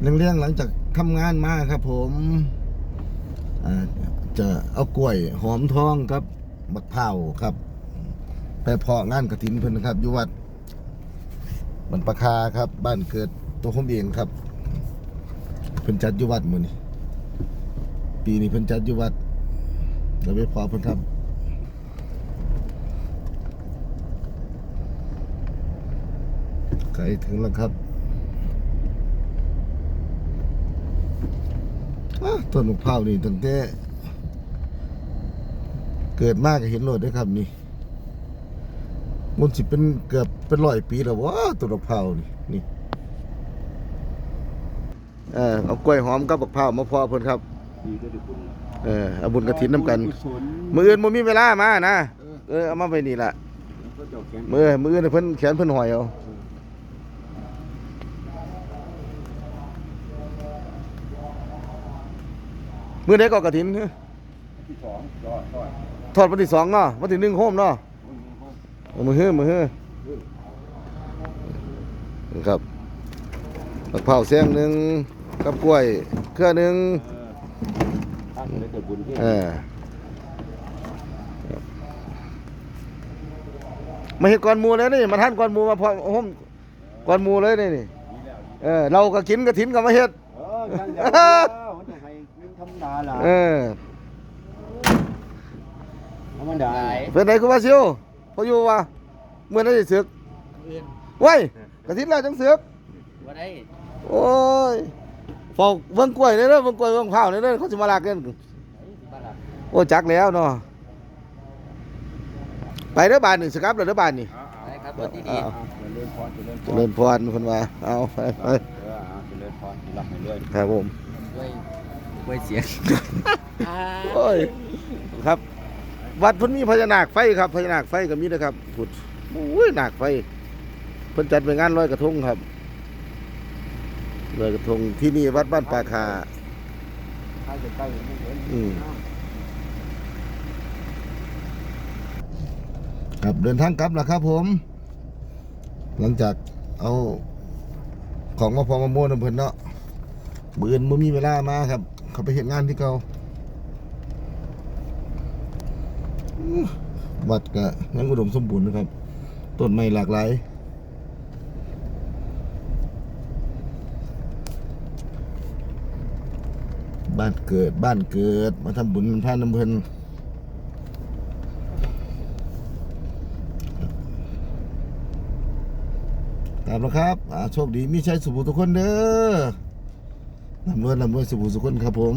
เรื่องๆหลังจากทำงานมาครับ ผมจะเอากล้วยหอมทองครับบักเผาวครับ ไปเพาะงานกระถินเพิ่นนครับอยู่วัดบันประคาครับ บ้านเกิดตัวผมเองครับ เพิ่นจัดอยู่วัดมื้อนี้ปีนี้เพิ่นจัดอยู่วัดเราไปเพอเพิ่นครับใกล้ถึงแล้วครับอ้า ต้นมะพร้าวนี่ตั้งแต่เกิดมากก็เห็นโลดเด้ครับนี่มันสิเป็นเกือบเป็นร้อยปีแล้ววะต้นมะพร้าวนี่นี่เออเอากล้วยหอมกับบักพร้าวมาพอเพิ่นครับเออเอาบุญกระถินน้ำกันกุศลมืออื่นบ่มีเวลามานะเออเอามาไปนี่ล่ะเจ้าแกนมือมืออื่นเพิ่นแขนเพิ่นหอยเอา มือใดก็กระถินฮะที่สองยอดยอดทอดวันที่สองเนาะวันที่หนึ่งโฮมเนาะเอามือเฮ้อมือเฮ้อครับบักเผาวแซงหนึ่งกับกล้วยเครือหนึ่งตั้งเลยแต่บุญที่เออมาเห็ดก่อนหมูแล้วนี่มาท่านก่อนหมูมาพอโฮมก่อนหมูเลยนี่นี่นี่แล้วเออเราก็กินกระถินก็มาเฮ็ด เออยังยังแล้วมันจะให้มันธรรมดาล่ะเออธรรมดาเป็นไหนคุณว่าซิวพออยู่ว่าเมื่อนั้นสิศึกเอื่นไว้ยกระถินแล้วจังศึกว่าได้โอ้ยฟอกเบิ่งกล้วยเด้อเด้อเบิ่งกล้วยเบิ่งข้าวเด้อเด้อเขาสิมาลากกันบ้านหลักโอ้จักแล้วเนาะไปเด้อบ้านนี่สครับเด้อเด้อบ้านนี่ได้ครับรถดีเอาอ่าเจริญพรเจริญพเจรริญพรเพิ่นว่าเอาไปไปเออเอาเจริญพรที่รับให้เรื่อยครับผม ๆด้วยด้วยเสียง โอ้ยครับ วัดเพิ่นมีพญานาคไฟครับพญานาคไฟก็มีนะครับพุดโอ้ยนาคไฟเพิ่นจัดเป็นงานลอยกระทงครับลอยกระทงที่นี่วัดบ้านป่าคาถ้าจะใกล้ไม่เห็นอืมครับเดินทางกลับแล้วครับผม หลังจากเอาของมาพอมาโม่นำเพิ่นเนาะมืออื่นบ่มีเวลามาครับ เขาไปเห็นงานที่เก่าวัดก็ยังอุดมสมบูรณ์นะครับต้นไม้หลากหลายบ้านเกิดบ้านเกิด มาทำบุญมันพาน้ำเพินกลับแล้วครับโชคดีมีชัยสุขทุกคนเด้อ ลำรวจลำรวจสุขสุขคนครับผม